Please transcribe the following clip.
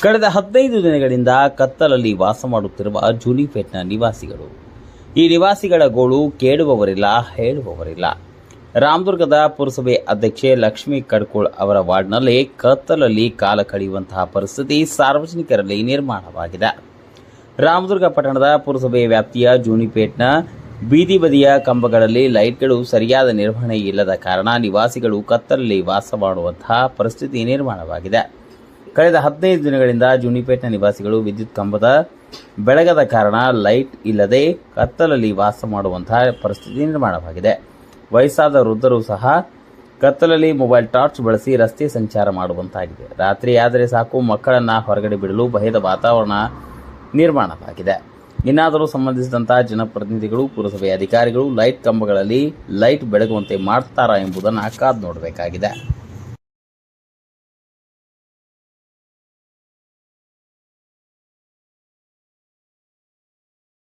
ಕಳೆದ ಹದಿನೈದು ದಿನಗಳಿಂದ ಕತ್ತಲಲ್ಲಿ ವಾಸ ಮಾಡುತ್ತಿರುವ ಜೂನಿಪೇಟ್ನ ನಿವಾಸಿಗಳು. ಈ ನಿವಾಸಿಗಳ ಗೋಳು ಕೇಳುವವರಿಲ್ಲ, ಹೇಳುವವರಿಲ್ಲ. ರಾಮದುರ್ಗದ ಪುರಸಭೆ ಅಧ್ಯಕ್ಷೆ ಲಕ್ಷ್ಮೀ ಕಡ್ಕೋಳ್ ಅವರ ವಾರ್ಡ್ನಲ್ಲಿ ಕತ್ತಲಲ್ಲಿ ಕಾಲ ಕಳೆಯುವಂತಹ ಪರಿಸ್ಥಿತಿ ಸಾರ್ವಜನಿಕರಲ್ಲಿ ನಿರ್ಮಾಣವಾಗಿದೆ. ರಾಮದುರ್ಗ ಪಟ್ಟಣದ ಪುರಸಭೆ ವ್ಯಾಪ್ತಿಯ ಜೂನಿಪೇಟ್ನ ಬೀದಿ ಬದಿಯ ಕಂಬಗಳಲ್ಲಿ ಲೈಟ್ಗಳು ಸರಿಯಾದ ನಿರ್ವಹಣೆ ಇಲ್ಲದ ಕಾರಣ ನಿವಾಸಿಗಳು ಕತ್ತಲಲ್ಲಿ ವಾಸ ಮಾಡುವಂತಹ ಪರಿಸ್ಥಿತಿ ನಿರ್ಮಾಣವಾಗಿದೆ. ಕಳೆದ ಹದಿನೈದು ದಿನಗಳಿಂದ ಜೂನಿಪೇಟ್ನ ನಿವಾಸಿಗಳು ವಿದ್ಯುತ್ ಕಂಬದ ಬೆಳಗದ ಕಾರಣ ಲೈಟ್ ಇಲ್ಲದೆ ಕತ್ತಲಲ್ಲಿ ವಾಸ ಮಾಡುವಂತಹ ಪರಿಸ್ಥಿತಿ ನಿರ್ಮಾಣವಾಗಿದೆ. ವಯಸ್ಸಾದ ವೃದ್ಧರು ಸಹ ಕತ್ತಲಲ್ಲಿ ಮೊಬೈಲ್ ಟಾರ್ಚ್ ಬಳಸಿ ರಸ್ತೆ ಸಂಚಾರ ಮಾಡುವಂತಾಗಿದೆ. ರಾತ್ರಿ ಆದರೆ ಸಾಕು, ಮಕ್ಕಳನ್ನ ಹೊರಗಡೆ ಬಿಡಲು ಭಯದ ವಾತಾವರಣ ನಿರ್ಮಾಣವಾಗಿದೆ. ಇನ್ನಾದರೂ ಸಂಬಂಧಿಸಿದಂತಹ ಜನಪ್ರತಿನಿಧಿಗಳು, ಪುರಸಭೆ ಅಧಿಕಾರಿಗಳು ಲೈಟ್ ಕಂಬಗಳಲ್ಲಿ ಲೈಟ್ ಬೆಳಗುವಂತೆ ಮಾಡ್ತಾರಾ ಎಂಬುದನ್ನು ಕಾದು ನೋಡಬೇಕಾಗಿದೆ.